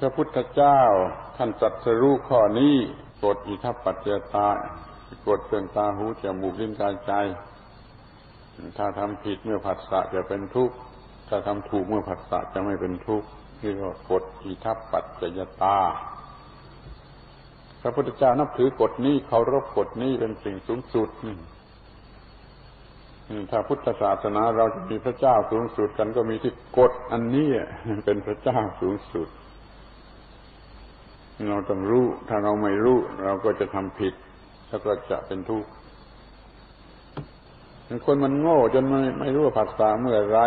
พระพุทธเจ้าท่านจัดสรู้ข้อนี้กฎอิทัปปัจจตากฎเตือนตาหูจมูกลิ้นกายใจ ถ้าทำผิดเมื่อผัสสะจะเป็นทุกข์ ถ้าทำถูกเมื่อผัสสะจะไม่เป็นทุกข์นี่ก็กฎอิทัปปัจจตา พระพุทธเจ้านับถือกฎนี้เคารพกฎนี้เป็นสิ่งสูงสุดถ้าพุทธศาสนาเราจะมีพระเจ้าสูงสุดกันก็มีที่กฎอันนี้เป็นพระเจ้าสูงสุด เราต้องรู้ ถ้าเราไม่รู้ เราก็จะทำผิด แล้วก็จะเป็นทุกข์คนมันโง่จนไม่ไม่รู้ว่าผัสสะเมื่อไร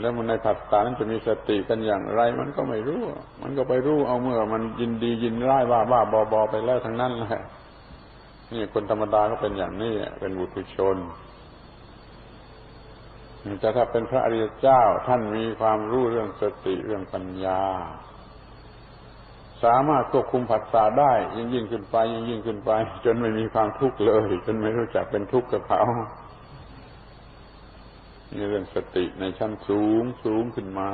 แล้วมันในผัสสะนั้นจะมีสติกันอย่างไร มันก็ไม่รู้ มันก็ไปรู้เอาเมื่อ มันยินดียินร้ายบ้าบ้าบอบอไปแล้วทั้งนั้นแหละนี่คนธรรมดาก็เป็นอย่างนี้เป็นบุตุชนแต่ถ้าเป็นพระอริยเจ้าท่านมีความรู้เรื่องสติเรื่องปัญญา สามารถควบคุมผัสสะได้ ยิ่งยิ่งขึ้นไป ยิ่งยิ่งขึ้นไป จนไม่มีความทุกข์เลย จนไม่รู้จักเป็นทุกข์กับเขานี่เรื่องสติในชั้นสูงสูงขึ้นมา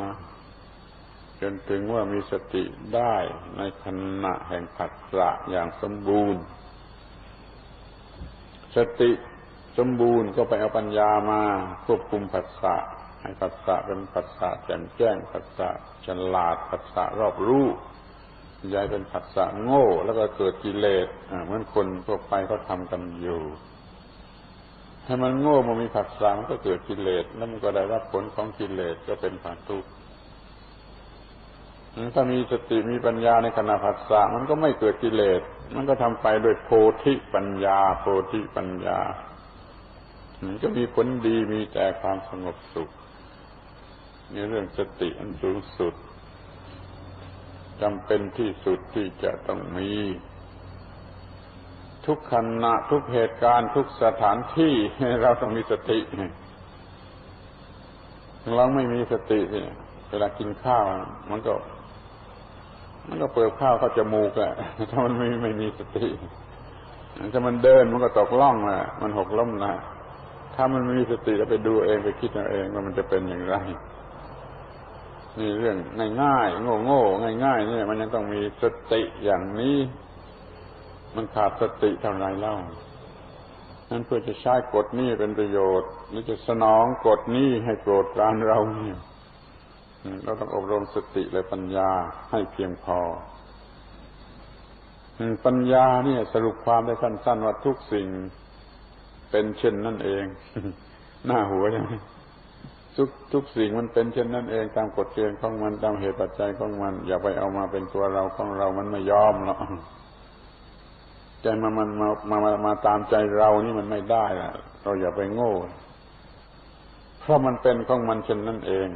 จนถึงว่ามีสติได้ในขณะแห่งผัสสะอย่างสมบูรณ์ สติสมบูรณ์ก็ไปเอาปัญญามาควบคุมผัสสะให้ผัสสะเป็นผัสสะแจ่มแจ้งผัสสะฉลาดผัสสะรอบรู้ ยายเป็นผัสสะโง่ แล้วก็เกิดกิเลสเหมือนคนทั่วไปเขาทำกันอยู่ให้มันโง่มันมีผัสสะมันก็เกิดกิเลสแล้วมันก็ได้รับผลของกิเลสก็เป็นควาทุกข์ถ้ามีสติมีปัญญาในขณะผัสสะมันก็ไม่เกิดกิเลส มันก็ทำไปโดยโพธิปัญญา โพธิปัญญามันก็มีผลดีมีแต่ความสงบสุขนี่เรื่องสติอันสูงสุด จำเป็นที่สุดที่จะต้องมี ทุกขณะทุกเหตุการณ์ทุกสถานที่เราต้องมีสติ เราไม่มีสติเวลากินข้าว มันก็ มันก็เปิดข้าวเข้าจมูกอะถ้ามันไม่ไม่มีสติถ้ามันเดินมันก็ตกล่องอะมันหกล้มนะถ้ามันไม่มีสติแล้วไปดูเองไปคิดเอาเองว่ามันจะเป็นอย่างไร นี่เรื่องง่ายๆโง่ๆง่ายๆนี่ย มันยังต้องมีสติอย่างนี้ มันขาดสติเท่าไรเล่านั้นเพื่อจะใช้กฎนี้เป็นประโยชน์หรือจะสนองกฎนี้ให้โปรดการเราเนี่ยเราต้องอบรมสติและปัญญาให้เพียงพอ ปัญญาเนี่ย สรุปความได้สั้นๆว่าทุกสิ่งเป็นเช่นนั่นเอง หน้าหัวใช่ไหม ทุกทุกสิ่งมันเป็นเช่นนั่นเองตามกฎเกณฑ์ของมันตามเหตุปัจจัยของมัน อย่าไปเอามาเป็นตัวเราของเรามันไม่ยอมหรอกใจมามันมามามามาตามใจเรานี่มันไม่ได้ละเราอย่าไปโง่ เพราะมันเป็นของมันเช่นนั่นเอง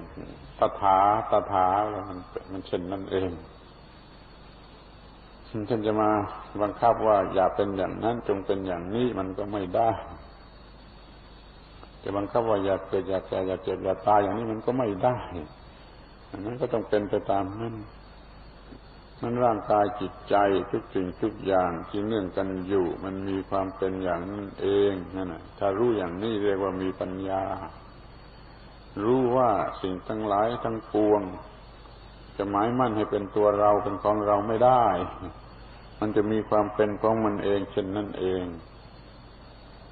ตถาตถาแล้วมันมันเช่นนั่นเองท่านจะมาบังคับว่าอย่าเป็นอย่างนั้นจงเป็นอย่างนี้มันก็ไม่ได้ จะบังคับว่าอย่าเกิดอย่าแก่อย่าเจ็บอย่าตายอย่างนี้มันก็ไม่ได้อันนั้นก็ต้องเป็นไปตามนั้นนั้นร่างกายจิตใจทุกสิ่งทุกอย่างที่เนื่องกันอยู่ มันมีความเป็นอย่างนั้นเองนั่นแหะถ้ารู้อย่างนี้เรียกว่ามีปัญญา รู้ว่าสิ่งทั้งหลายทั้งปวง จะหมายมั่นให้เป็นตัวเราเป็นของเราไม่ได้ มันจะมีความเป็นของมันเองเช่นนั่นเอง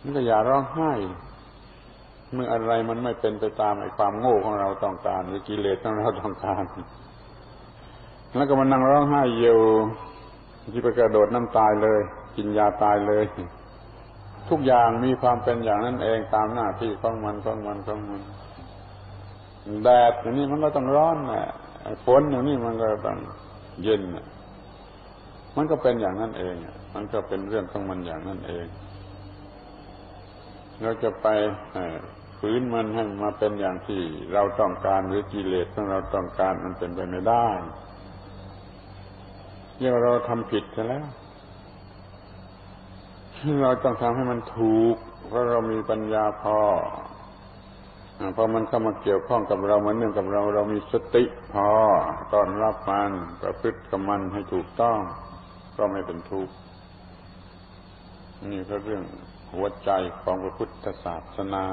นี่ก็อย่าร้องไห้ เมื่ออะไรมันไม่เป็นไปตามไอ้ความโง่ของเราต้องการ หรือกิเลสของเราต้องการ แล้วก็มันนั่งร้องไห้อยู่ที่ไปกระโดดน้ำตายเลย กินยาตายเลย ทุกอย่างมีความเป็นอย่างนั้นเองตามหน้าที่ของมันของมันของมันแดดอย่างนี้มันก็ต้องร้อนแหละฝนอย่างนี้มันก็ต้องเย็นมันก็เป็นอย่างนั้นเองมันก็เป็นเรื่องของมันอย่างนั้นเอง เราจะไปฝืนมันให้มาเป็นอย่างที่เราต้องการหรือกิเลสของเราต้องการมันเป็นไปไม่ได้เรียกเราทำผิดซะแล้ว เราต้องทำให้มันถูก เพราะเรามีปัญญาพอพอมันเข้ามาเกี่ยวข้องกับเรามันเนื่องกับเราเรามีสติพอต้อนรับมันประพฤติกับมันให้ถูกต้อง ก็ไม่เป็นทุกข์นี่ก็เรื่อง หัวใจของพระพุทธศาสนา